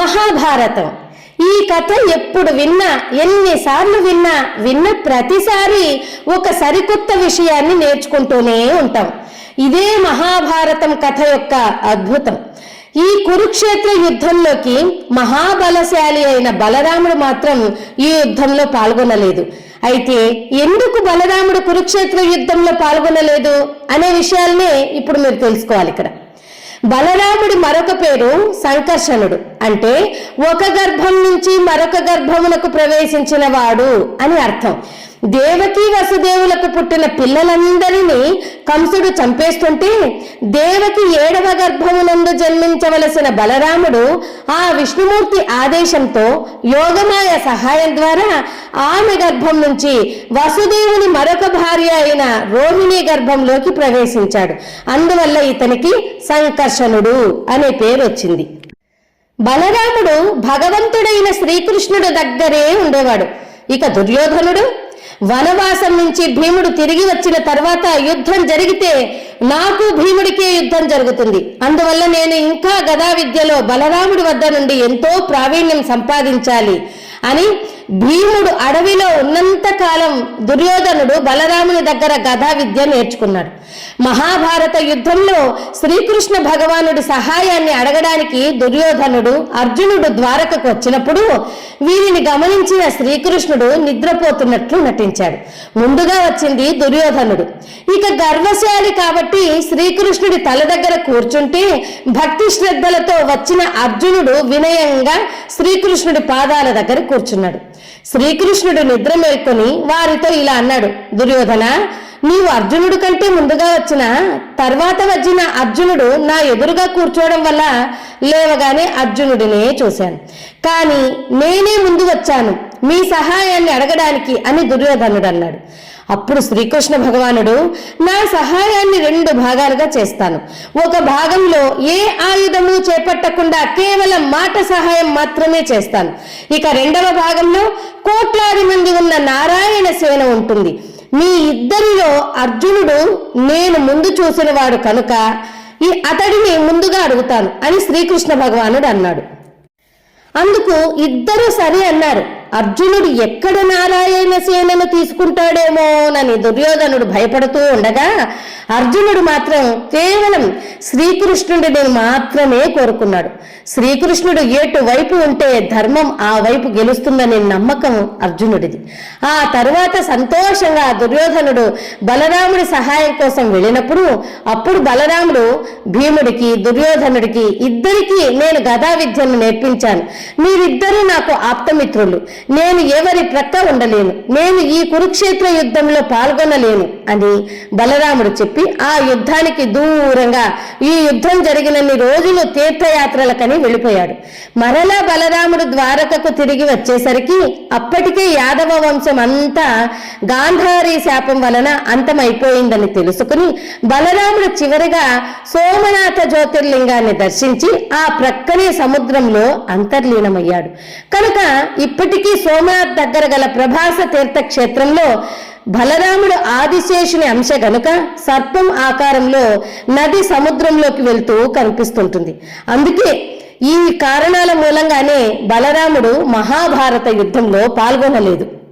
మహాభారతం. ఈ కథ ఎప్పుడు విన్నా ఎన్నిసార్లు విన్నా విన్న ప్రతిసారి ఒక సరికొత్త విషయాన్ని నేర్చుకుంటూనే ఉంటాం. ఇదే మహాభారతం కథ యొక్క అద్భుతం. ఈ కురుక్షేత్ర యుద్ధంలోకి మహాబలశాలి అయిన బలరాముడు మాత్రం ఈ యుద్ధంలో పాల్గొనలేదు. అయితే ఎందుకు బలరాముడు కురుక్షేత్ర యుద్ధంలో పాల్గొనలేదు అనే విషయాలనే ఇప్పుడు మీరు తెలుసుకోవాలి ఇక్కడ. బలరాముడి మరొక పేరు సంకర్షణుడు. అంటే ఒక గర్భం నుంచి మరొక గర్భమునకు ప్రవేశించిన వాడు అని అర్థం. దేవకి వసుదేవులకు పుట్టిన పిల్లలందరినీ కంసుడు చంపేస్తుంటే దేవకి ఏడవ గర్భమునందు జన్మించవలసిన బలరాముడు ఆ విష్ణుమూర్తి ఆదేశంతో యోగమాయ సహాయం ద్వారా ఆమె గర్భం నుంచి వసుదేవుని మరొక భార్య అయిన రోహిణి గర్భంలోకి ప్రవేశించాడు. అందువల్ల ఇతనికి సంకర్షణుడు అనే పేరు వచ్చింది. బలరాముడు భగవంతుడైన శ్రీకృష్ణుడు దగ్గరే ఉండేవాడు. ఇక దుర్యోధనుడు వనవాసం నుంచి భీముడు తిరిగి వచ్చిన తర్వాత యుద్ధం జరిగితే నాకు భీముడికే యుద్ధం జరుగుతుంది. అందువల్ల నేను ఇంకా గదా విద్యలో బలరాముడి వద్ద నుండి ఎంతో ప్రావీణ్యం సంపాదించాలి అని భీముడు అడవిలో ఉన్నంత కాలం దుర్యోధనుడు బలరాముని దగ్గర గదా విద్య నేర్చుకున్నాడు. మహాభారత యుద్ధంలో శ్రీకృష్ణ భగవానుడి సహాయాన్ని అడగడానికి దుర్యోధనుడు అర్జునుడు ద్వారకకు వచ్చినప్పుడు వీరిని గమనించిన శ్రీకృష్ణుడు నిద్రపోతున్నట్లు నటించాడు. ముందుగా వచ్చింది దుర్యోధనుడు. ఇక గర్వశాలి కాబట్టి శ్రీకృష్ణుడి తల దగ్గర కూర్చుంటే భక్తి శ్రద్ధలతో వచ్చిన అర్జునుడు వినయంగా శ్రీకృష్ణుడి పాదాల దగ్గర కూర్చున్నాడు. శ్రీకృష్ణుడు నిద్ర మేల్కొని వారితో ఇలా అన్నాడు దుర్యోధన నీవు అర్జునుడు కంటే ముందుగా వచ్చిన తర్వాత వచ్చిన అర్జునుడు నా ఎదురుగా కూర్చోవడం వల్ల లేవగానే అర్జునుడినే చూశాను. కానీ నేనే ముందు వచ్చాను. మీ సహాయాన్ని అడగడానికి అని దుర్యోధనుడు అన్నాడు. అప్పుడు శ్రీకృష్ణ భగవానుడు నా సహాయాన్ని రెండు భాగాలుగా చేస్తాను. ఒక భాగంలో ఏ ఆయుధము చేపట్టకుండా కేవలం మాట సహాయం మాత్రమే చేస్తాను. ఇక రెండవ భాగంలో కోట్లాది మంది ఉన్న నారాయణ సేన ఉంటుంది. మీ ఇద్దరిలో అర్జునుడు నేను ముందు చూసిన వాడు కనుక ఈ అతడిని ముందుగా అడుగుతాను అని శ్రీకృష్ణ భగవానుడు అన్నాడు. అందుకు ఇద్దరూ సరే అన్నారు. అర్జునుడు ఎక్కడ నారాయణ సేనను తీసుకుంటాడేమోనని దుర్యోధనుడు భయపడుతూ ఉండగా అర్జునుడు మాత్రం కేవలం శ్రీకృష్ణుడిని మాత్రమే కోరుకున్నాడు. శ్రీకృష్ణుడు ఎటువైపు ఉంటే ధర్మం ఆ వైపు గెలుస్తుందనే నమ్మకం అర్జునుడిది. ఆ తరువాత సంతోషంగా దుర్యోధనుడు బలరాముడి సహాయం కోసం వెళ్ళినప్పుడు అప్పుడు బలరాముడు భీముడికి దుర్యోధనుడికి ఇద్దరికీ నేను గదా విద్యను నేర్పించాను. మీరిద్దరూ నాకు ఆప్తమిత్రులు. నేను ఎవరి ప్రక్క ఉండలేను. నేను ఈ కురుక్షేత్ర యుద్ధంలో పాల్గొనలేను. అని బలరాముడు చెప్పి ఆ యుద్ధానికి దూరంగా ఈ యుద్ధం జరిగినన్ని రోజులు తీర్థయాత్రలకని వెళ్ళిపోయాడు. మరలా బలరాముడు ద్వారకకు తిరిగి వచ్చేసరికి అప్పటికే యాదవ వంశం అంతా గాంధారి శాపం వలన అంతమైపోయిందని తెలుసుకుని బలరాముడు చివరిగా సోమనాథ జ్యోతిర్లింగాన్ని దర్శించి ఆ ప్రక్కనే సముద్రంలో అంతర్లీనమయ్యాడు. కనుక ఇప్పటికీ సోమనాథ్ దగ్గర గల ప్రభాస తీర్థ క్షేత్రంలో బలరాముడు ఆదిశేషుని అంశ గనుక సర్పం ఆకారంలో నది సముద్రంలోకి వెళ్తూ కనిపిస్తుంటుంది. అందుకే ఈ కారణాల మూలంగానే బలరాముడు మహాభారత యుద్ధంలో పాల్గొనలేదు.